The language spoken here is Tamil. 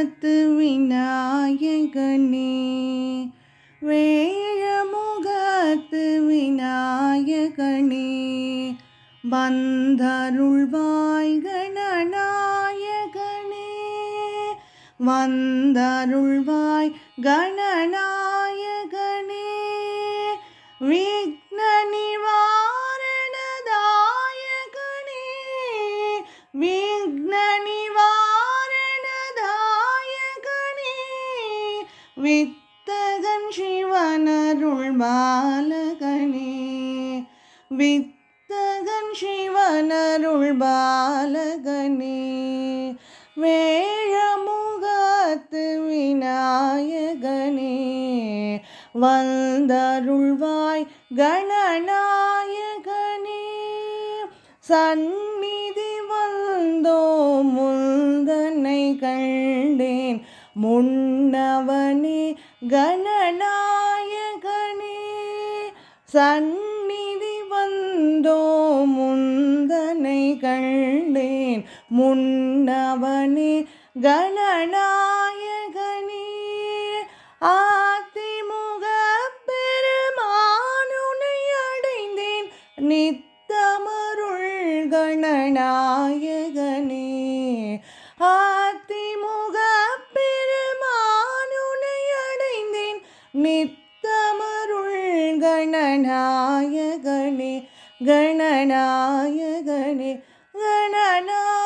வேழமுகத்து விநாயகனே. வேழமுகத்து விநாயகனே. வந்தருள்வாய் கணநாயகனே. வந்தருள்வாய் கணநாயகனே. விக்ன நிவாரணதாயகனே விக்ன வித்தகன் சிவனருள் பாலகனே. வித்தகன் சிவனருள் பாலகனே. வேழமுகத்து விநாயகனே. வந்தருள்வாய் கணநாயகனே. சன் முன்னவனே கணநாயகனே சந்நிதி வந்தோ முந்தனை கண்டேன். முன்னவனே கணநாயகனே ஆத்திமுக பெருமானுனை அடைந்தேன். நித்தமருள் கணநாயகன் நித்தமருள் கணநாயகனே கணநாயகனே கணநாயகனே